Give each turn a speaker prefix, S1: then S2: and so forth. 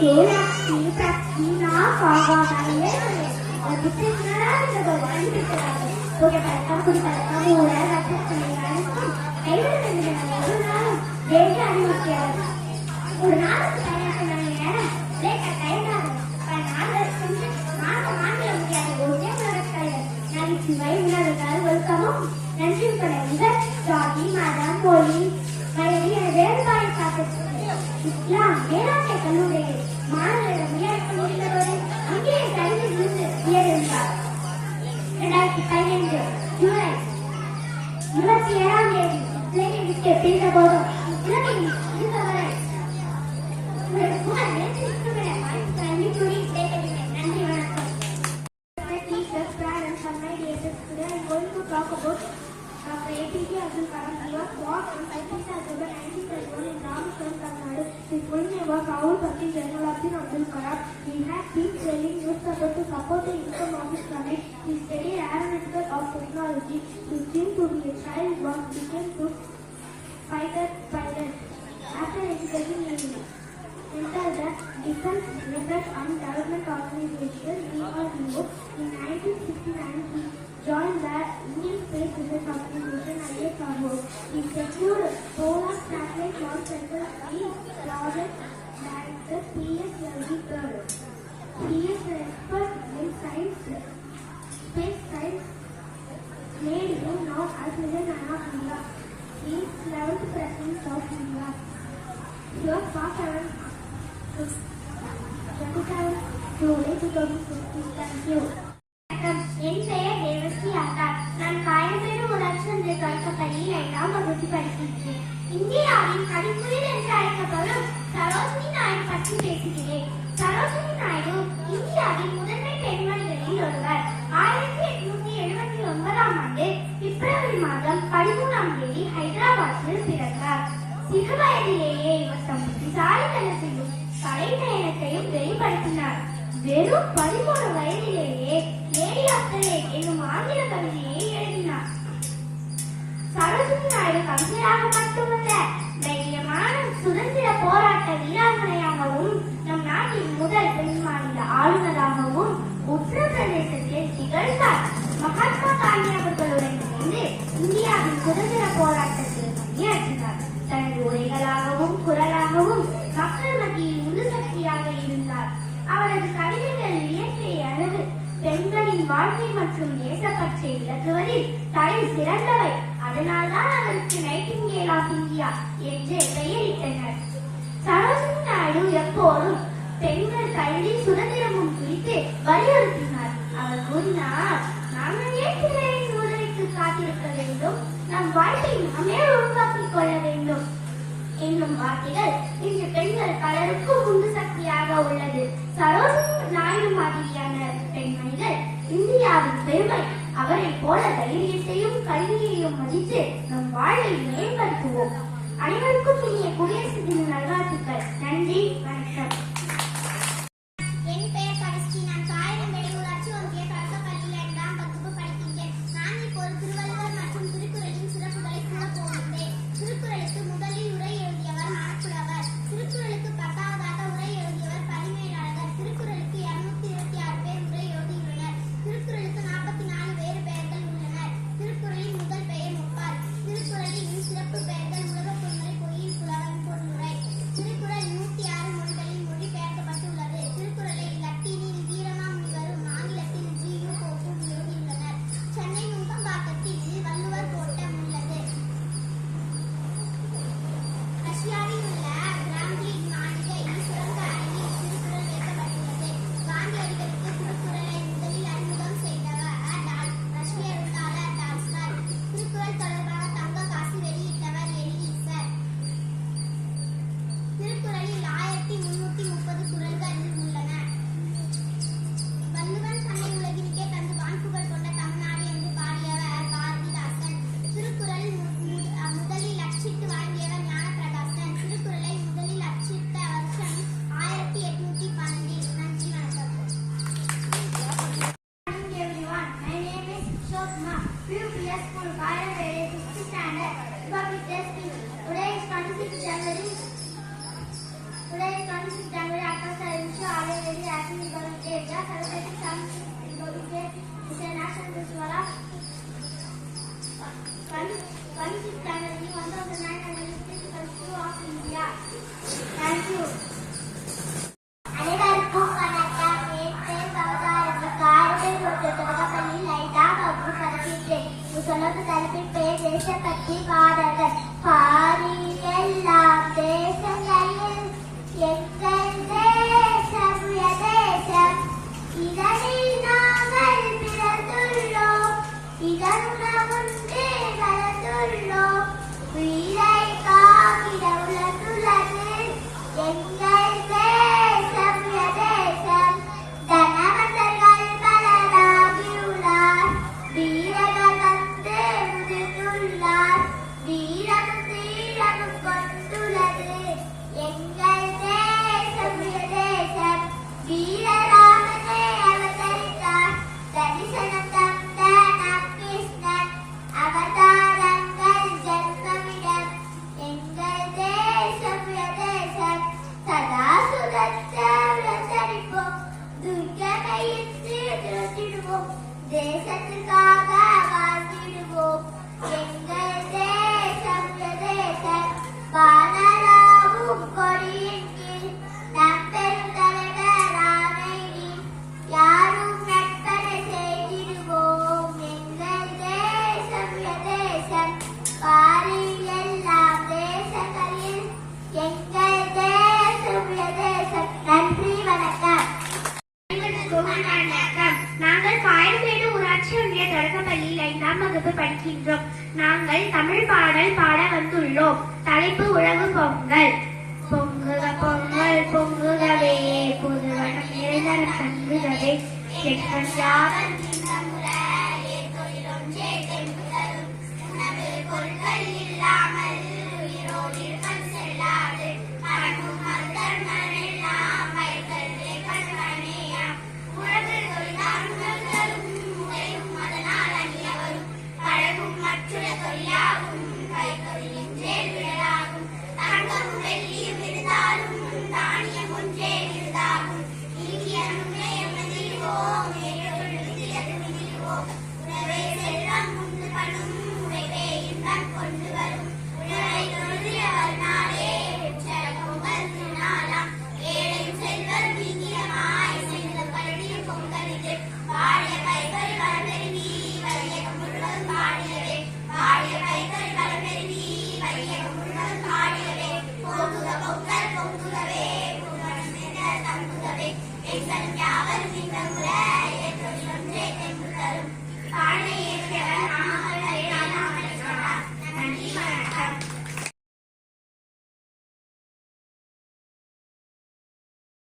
S1: கேளாத்தி தத்தி நான் பாவாமையே புத்தகங்கள்
S2: about Dr. APJ Abdul Kalam. He was born on 17th October 1931 in Rameshwaram, Karnataka. His full was Rahul Pati General Abdul Abdul Kalam. He had been selling newspapers to support the income of his family. He studied aeronautical of technology. He seemed to be a child born கல்கத்தையில்
S1: இரண்டாம் வகுப்பு படிக்கின்றேன் இந்தியாவின் கணிப்பொழி சரோஜினி நாயுடு பற்றி பேசுகிறேன் சரோஜினி நாயுடு இந்தியாவின் முதன்மை பெண்மணிகளில் ஒருவர் ஆயிரத்தி எட்நூத்தி எழுபத்தி ஒன்பதாம் ஆண்டு பிப்ரவரி மாதம் பதிமூணாம் தேதி ஹைதராபாத்தில் பிறந்தார் சிறு வயதிலேயே இவர் தம் புத்திசாலித்தனத்தையும் கலைநயனத்தையும் வெளிப்படுத்தினார் வெறும் பதிமூணு வளரும் நாடு மட்டுமல்ல தைரியமான சுதந்திர போராட்ட வீராங்கனையாகவும் நம் நாட்டின் முதல் பெண் மாநில ஆளுநராகவும் உத்தரப்பிரதேசத்தில் திகழ்ந்தார் மகாத்மா காந்தி அவர்களுடன் இணைந்து இந்தியாவின் சுதந்திர போராட்டத்தில் பணியாற்றினார் தனது உரைகளாகவும் குரலாகவும் மக்கள் மத்தியில் உந்துசக்தியாக இருந்தார் அவரது கவிதைகள் இயற்கை அளவு பெண்களின் வாழ்க்கை மற்றும் தேசப்பற்றை விளக்குவதில் தலை சிறந்தவை அதனால்தான் அவருக்கு நைட்டிங்கேல் ஆஃப் இந்தியா என்று பெயரிட்டனர் சரோஜினி நாயுடு எப்போதும் பெண்கள் கல்வி சுதந்திரமும் குறித்து வலியுறுத்தினார் அவர் கூறினார் நாங்கள் ஏற்றுகளின் உதவிக்கு காத்திருக்க வேண்டும் நம் வாழ்க்கை நாமே உருவாக்கிக் கொள்ள வேண்டும் என்னும் வார்த்தைகள் இன்று பெண்கள் பலருக்கும் உந்து சக்தியாக உள்ளது சரோஜினி நாயுடு மாதிரியான பெண்மணிகள் இந்தியாவின் பெருமை அவரை போல தைரியத்தையும் கல்வியையும் மதித்து நம் வாழ்வை மேம்படுத்துவோம் அனைவருக்கும் இனிய குடியரசு தின நல்வாழ்த்துக்கள் நன்றி வணக்கம்
S3: UPS School, Kayavere, 6th standard, Republic Day speech. Today is 26 January. Today is 26 January after service our very happy Republic Day. The celebrating some Republic Day is a national festival of 26 January 1000
S4: الحمد لديك تلك الساعة